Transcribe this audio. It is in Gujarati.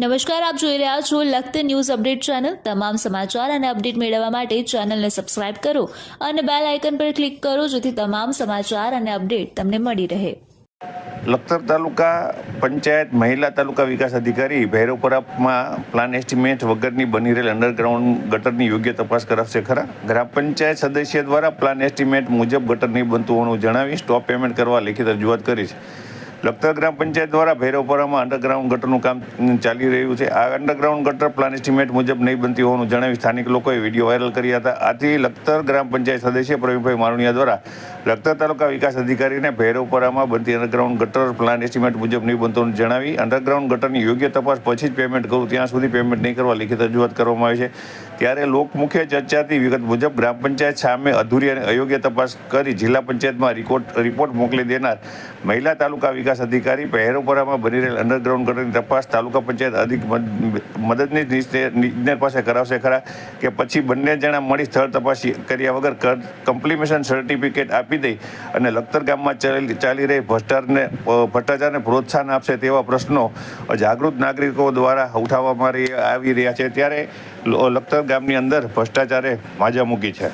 નમસ્કાર, આપ જોઈ રહ્યા છો લખત ન્યૂઝ અપડેટ ચેનલ. તમામ સમાચાર અને અપડેટ મેળવવા માટે ચેનલને સબસ્ક્રાઇબ કરો અને બેલ આઇકન પર ક્લિક કરો જેથી તમામ સમાચાર અને અપડેટ તમને મળી રહે. લખતર તાલુકા પંચાયત મહિલા તાલુકા વિકાસ અધિકારી ભૈરવપરામાં પ્લાન એસ્ટિમેટ વગરની બની રહેલ અંડરગ્રાઉન્ડ ગટરની યોગ્ય તપાસ કરાવશે ખરા? ગ્રામ પંચાયત સદસ્ય દ્વારા પ્લાન એસ્ટિમેટ મુજબ ગટર નહીં બનતું હોવાનું જણાવી સ્ટોપ પેમેન્ટ કરવા લેખિત રજૂઆત કરી છે. લખતર ગ્રામ પંચાયત દ્વારા ભૈરવપરામાં અંડરગ્રાઉન્ડ ગટરનું કામ ચાલી રહ્યું છે. આ અંડરગ્રાઉન્ડ ગટર પ્લાન એસ્ટિમેટ મુજબ નહીં બનતી હોવાનું જણાવી સ્થાનિક લોકોએ વીડિયો વાયરલ કર્યા હતા. આથી લખતર ગ્રામ પંચાયત સદસ્ય પ્રવીણભાઈ મારુણિયા દ્વારા લખતર તાલુકા વિકાસ અધિકારીને ભૈરવપરામાં બનતી અંડરગ્રાઉન્ડ ગટર પ્લાન એસ્ટિમેટ મુજબ નહીં બનતું જણાવી અંડરગ્રાઉન્ડ ગટરની યોગ્ય તપાસ પછી જ પેમેન્ટ કરું. ત્યાં સુધી પેમેન્ટ નહીં કરવા લિખિત રજૂઆત કરવામાં આવી છે. ત્યારે લોકમુખ્ય ચર્ચાથી વિગત મુજબ ગ્રામ પંચાયત સામે અધૂરી અને અયોગ્ય તપાસ કરી જિલ્લા પંચાયતમાં રિપોર્ટ રિપોર્ટ મોકલી દેનાર મહિલા તાલુકા વિકાસ અધિકારી પહેરોપરામાં બની રહેલ અંડરગ્રાઉન્ડ ગટરની તપાસ તાલુકા પંચાયત અધિક મદદની ઇજનેર પાસે કરાવશે ખરા કે પછી બંને જણા મળી સ્થળ તપાસ કર્યા વગર કમ્પ્લિમેશન સર્ટિફિકેટ આપી દઈ અને લખતર ગામમાં ચાલી રહી ભ્રષ્ટાચારને ભ્રષ્ટાચારને પ્રોત્સાહન આપશે તેવા પ્રશ્નો જાગૃત નાગરિકો દ્વારા ઉઠાવવામાં આવી રહ્યા છે. ત્યારે લખતર ગામની અંદર ભ્રષ્ટાચારે માજા મૂકી છે.